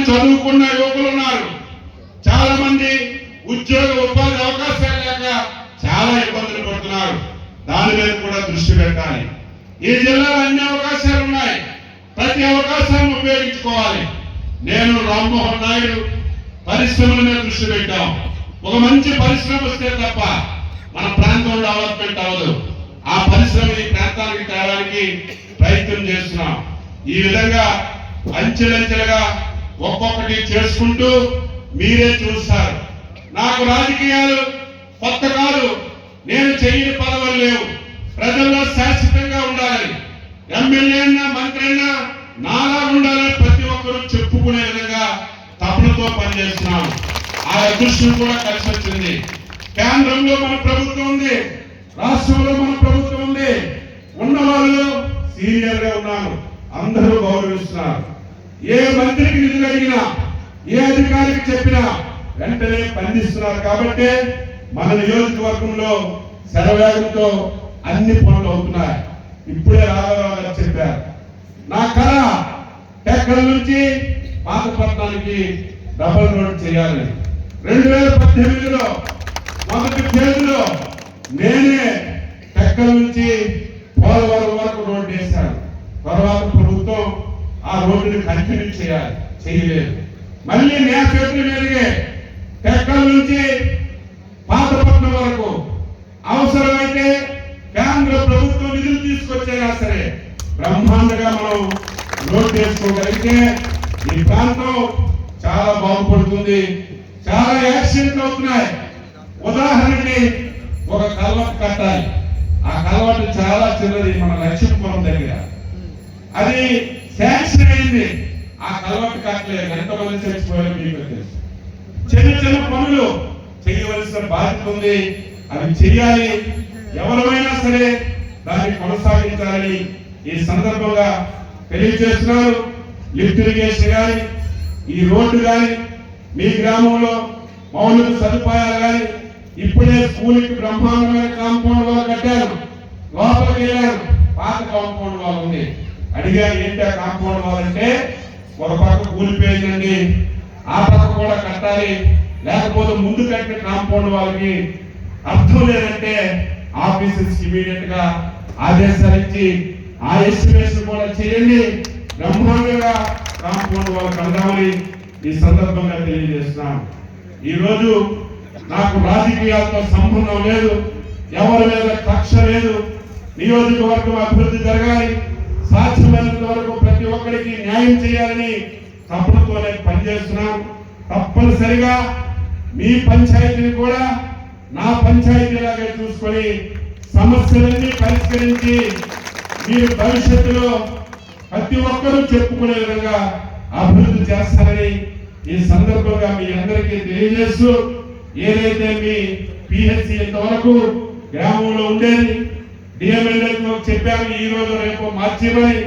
మంది చదువుకున్న యువకులు ఉన్నారు చాలా మంది ఉద్యోగ ఉపాధి అవకాశాలు లేక చాలా ఇబ్బందులు పడుతున్నారు. దాని మీద కూడా దృష్టి పెట్టాలి. ఈ జిల్లాలో అన్ని అవకాశాలు ఉన్నాయి. ప్రతి అవకాశాన్ని ఉపయోగించుకోవాలి. నేను రామ్మోహన్ నాయుడు పరిశ్రమల మీద దృష్టి పెట్టాం. ఒక మంచి పరిశ్రమ వస్తే తప్ప మన ప్రాంతం డెవలప్మెంట్ అవ్వదు. ఆ పరిశ్రమ ఈ ప్రాంతానికి తేడానికి ప్రయత్నం చేస్తున్నాం. ఈ విధంగా అంచెలంచెలుగా ఒక్కొక్కటి చేసుకుంటూ మీరే చూస్తారు. నాకు రాజకీయాలు కొత్త కాదు నేను చేయని పదవులు లేవు. ప్రజల్లో శాశ్వతంగా ఉండాలి ఎమ్మెల్యే అయినా మంత్రి అయినా నాలా ఉండాలని ప్రతి ఒక్కరూ చెప్పుకునే విధంగా తపనతో పనిచేస్తున్నాం. ఆ అదృష్టం కూడా కలిసి వచ్చింది. కేంద్రంలో మన ప్రభుత్వం ఉంది. రాష్ట్రంలో మన ప్రభుత్వం ఉంది. ఉన్న వాళ్ళు సీనియర్గా ఉన్నారు. అందరూ గౌరవిస్తున్నారు. ఏ మంత్రికి నిధులు అడిగినా ఏ అధికారికి చెప్పినా వెంటనే స్పందిస్తున్నారు. కాబట్టి మన నియోజకవర్గంలో శరవేగంతో అన్ని పనులు అవుతున్నాయి. ఇప్పుడే రాఘవరావు గారు చెప్పారు నా కళ ఎక్కడ నుంచి పాతపట్నానికి డబల్ రోడ్ చేయాలి రెండు వేల పద్దెనిమిదిలో మొదటి ఫేజ్లో నేనే టెక్కల నుంచి పోలవరం వరకు రోడ్డు వేశాను తర్వాత ప్రభుత్వం ఆ రోడ్డుని కంటిన్యూ చేయాలి చేయలేదు. మళ్ళీ నే చేతుల మీదకే టెక్కల నుంచి పాతపట్నం వరకు అవసరమైతే కేంద్ర ప్రభుత్వం నిధులు తీసుకొచ్చేలా సరే బ్రహ్మాండంగా మనం నోట్ చేసుకోగలిగితే ఈ ప్రాంతం చాలా బాగుపడుతుంది. చాలా యాక్సిడెంట్లు అవుతున్నాయి. ఉదాహరణకి ఒక కల్వట్ కట్టాలి. ఆ కల్వట్ చాలా చిన్నది. మన లక్ష్మీపురం దగ్గర. అది శాంక్షన్ అయింది. అలవాటు కల్వట్ కట్టలేదు ఎంతమంది చచ్చిపోయారో మీకు తెలుసు. చిన్న చిన్న పనులు చేయవలసిన బాధ్యత ఉంది. అవి చేయాలి. ఎవరైనా సరే దాన్ని కొనసాగించాలని ఈ సందర్భంగా తెలియజేస్తున్నారు. లిఫ్ట్ ఇరిగేషన్ కానీ ఈ రోడ్డు కానీ మీ గ్రామంలో మౌలిక సదుపాయాలు కానీ ఇప్పుడే స్కూల్కి బ్రహ్మాండమైన కాంపౌండ్ వాళ్ళు కట్టారు. లోపలికి వెళ్ళారు. పాత కాంపౌండ్ వాళ్ళు ఉంది. అడిగా ఏంటి ఆ కాంపౌండ్ వాళ్ళు అంటే ఒక పక్క కూలిపోయిందండి. ఆ పక్క కూడా కట్టాలి. లేకపోతే ముందు కట్టిన కాంపౌండ్ వాళ్ళకి అర్థం లేదంటే ఆఫీసర్స్ ఇమీడియట్గా ఆదేశాలు ఇచ్చి ఆ ఎస్టిమేషన్ కూడా చేయండి. బ్రహ్మాండంగా కాంపౌండ్ వాళ్ళు కడదామని ఈ సందర్భంగా తెలియజేస్తున్నాను ఈరోజు నాకు రాజకీయాలతో సంబంధం లేదు. ఎవరి మీద కక్ష లేదు. నియోజకవర్గం అభివృద్ధి జరగాలి. సాధ్యమైనంత వరకు ప్రతి ఒక్కరికి న్యాయం చేయాలని తపనతోనే పనిచేస్తున్నాం. తప్పనిసరిగా మీ పంచాయతీని కూడా నా పంచాయతీలాగే చూసుకొని సమస్యలన్నీ పరిష్కరించి మీరు భవిష్యత్తులో ప్రతి ఒక్కరూ చెప్పుకునే విధంగా అభివృద్ధి చేస్తారని ఈ సందర్భంగా మీ అందరికీ తెలియజేస్తూ ఏదైతే మీ పిహెచ్సి ఇంతవరకు గ్రామంలో ఉండేది డిఎంఎల్ఏతో చెప్పాను ఈ రోజు రేపు మార్చిమని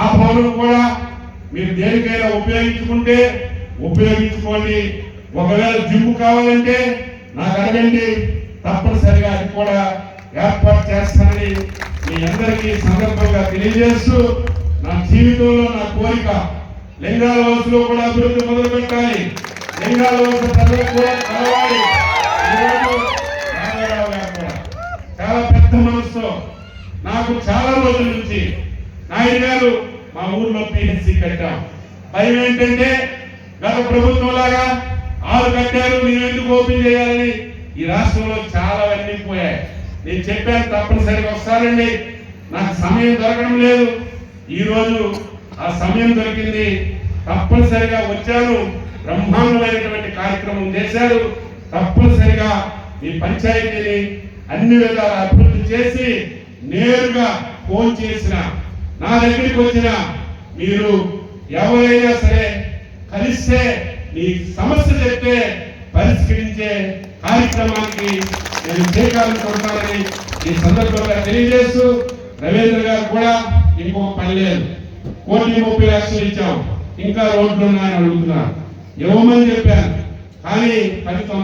ఆ పౌరులు కూడా మీరు దేనికైనా ఉపయోగించుకుంటే ఉపయోగించుకోండి. ఒకవేళ జిమ్ కావాలంటే నాకు అడగండి. తప్పనిసరిగా అది కూడా ఏర్పాటు చేస్తానని మీ అందరికీ సందర్భంగా తెలియజేస్తూ నా జీవితంలో నా కోరిక లింగాల వలసలో కూడా అభివృద్ధి మొదలు పెట్టాలి. లింగాల వలస ప్రజలకు కూడా కలవాలి. చాలా నాకు చాలా రోజుల నుంచి నాయుడు గారు మా ఊర్లో పిహెచ్సి కట్టాం. భయం ఏంటంటే గత ప్రభుత్వం లాగా ఆరు కట్టారు మేము ఎందుకు ఓపెన్ చేయాలని ఈ రాష్ట్రంలో చాలా అన్నీ పోయాయి. నేను చెప్పాను తప్పనిసరిగా వస్తానండి నాకు సమయం దొరకడం లేదు. ఈరోజు ఆ సమయం దొరికింది. తప్పనిసరిగా వచ్చాను బ్రహ్మాండమైనటువంటి కార్యక్రమం చేశారు. తప్పనిసరిగా మీ పంచాయతీని అన్ని విధాల అభివృద్ధి చేసి నేరుగా ఫోన్ చేసిన నా దగ్గరికి వచ్చిన మీరు ఎవరైనా సరే కలిస్తే మీ సమస్య చెప్తే పరిష్కరించే కార్యక్రమానికి నేను శ్రీకారం కొడతానని ఈ సందర్భంగా తెలియజేస్తూ రవీంద్ర గారు కూడా ఇంకొక పని లేదు కోటి ముప్పై లక్షలు ఇచ్చాం. ఇంకా రోడ్లు ఉన్నాయని అడుగుతున్నారు. ఇవ్వమని చెప్పాను కానీ ఫలితం